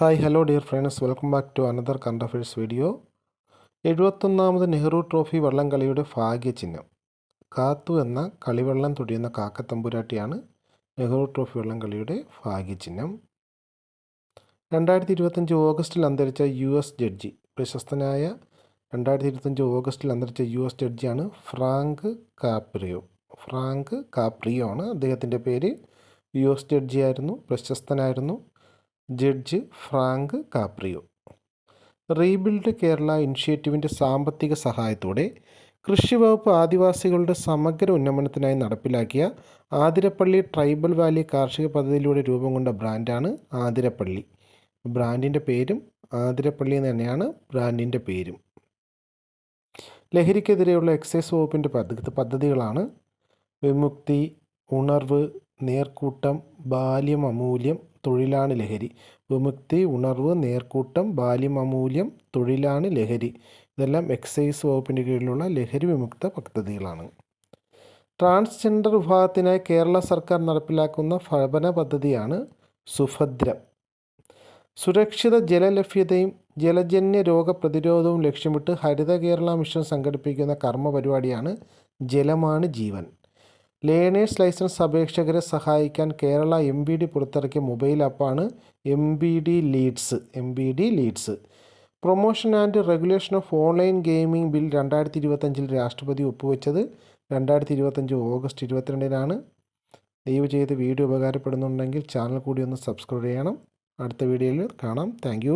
Hi hello dear friends welcome back to another current affairs video എഴുപത്തൊന്നാമത് Nehru trophy വള്ളംകളിയുടെ ഭാഗ്യചിഹ്നം. കാത്തു എന്ന കളിവെള്ളം തുടിയുന്ന കാക്കത്തമ്പുരാട്ടിയാണ് നെഹ്റു ട്രോഫി വള്ളംകളിയുടെ ഭാഗ്യചിഹ്നം. രണ്ടായിരത്തി ഇരുപത്തഞ്ച് ഓഗസ്റ്റിൽ അന്തരിച്ച യു എസ് ജഡ്ജി പ്രശസ്തനായ രണ്ടായിരത്തി ഇരുപത്തഞ്ച് ഓഗസ്റ്റിൽ അന്തരിച്ച യു എസ് ജഡ്ജിയാണ് ഫ്രാങ്ക് കാപ്രിയോ. ഫ്രാങ്ക് കാപ്രിയോ ആണ് അദ്ദേഹത്തിന്റെ പേര്. യു എസ് ജഡ്ജിയായിരുന്നു പ്രശസ്തനായിരുന്നു. Judge Frank Caprio. Rebuild Kerala ഇനിഷ്യേറ്റീവിന്റെ സാമ്പത്തിക സഹായത്തോടെ കൃഷി വകുപ്പ് ആദിവാസികളുടെ സമഗ്ര ഉന്നമനത്തിനായി നടപ്പിലാക്കിയ ആതിരപ്പള്ളി ട്രൈബൽ വാലി കാർഷിക പദ്ധതിയിലൂടെ രൂപം കൊണ്ട ബ്രാൻഡാണ് ആതിരപ്പള്ളി. ബ്രാൻഡിന്റെ പേരും ആതിരപ്പള്ളി എന്ന് തന്നെയാണ് ബ്രാൻഡിന്റെ പേരും. ലഹരിക്കെതിരെയുള്ള എക്സൈസ് വകുപ്പിന്റെ പദ്ധതി പദ്ധതികളാണ് വിമുക്തി ഉണർവ് നേർക്കൂട്ടം ബാല്യം അമൂല്യം തൊഴിലാണ് ലഹരി. വിമുക്തി ഉണർവ് നേർക്കൂട്ടം ബാല്യം അമൂല്യം തൊഴിലാണ് ലഹരി. ഇതെല്ലാം എക്സൈസ് വകുപ്പിന്റെ കീഴിലുള്ള ലഹരി വിമുക്ത പദ്ധതികളാണ്. ട്രാൻസ്ജെൻഡർ വിഭാഗത്തിനായി കേരള സർക്കാർ നടപ്പിലാക്കുന്ന ഭവന പദ്ധതിയാണ് സുഭദ്രം. സുരക്ഷിത ജലലഭ്യതയും ജലജന്യ രോഗപ്രതിരോധവും ലക്ഷ്യമിട്ട് ഹരിത കേരള മിഷൻ സംഘടിപ്പിക്കുന്ന കർമ്മ പരിപാടിയാണ് ജലമാണ് ജീവൻ. ലേണേഴ്സ് ലൈസൻസ് അപേക്ഷകരെ സഹായിക്കാൻ കേരള എം ബി ഡി പുറത്തിറക്കിയ മൊബൈൽ ആപ്പാണ് M B D leads M B D leads. Promotion and regulation of online gaming bill രണ്ടായിരത്തി ഇരുപത്തഞ്ചിൽ രാഷ്ട്രപതി ഒപ്പുവെച്ചത് രണ്ടായിരത്തി ഇരുപത്തഞ്ച് ഓഗസ്റ്റ് ഇരുപത്തിരണ്ടിനാണ്. ദയവ് ചെയ്ത് വീഡിയോ ഉപകാരപ്പെടുന്നുണ്ടെങ്കിൽ ചാനൽ കൂടി ഒന്ന് സബ്സ്ക്രൈബ് ചെയ്യണം. അടുത്ത വീഡിയോയിൽ കാണാം. താങ്ക്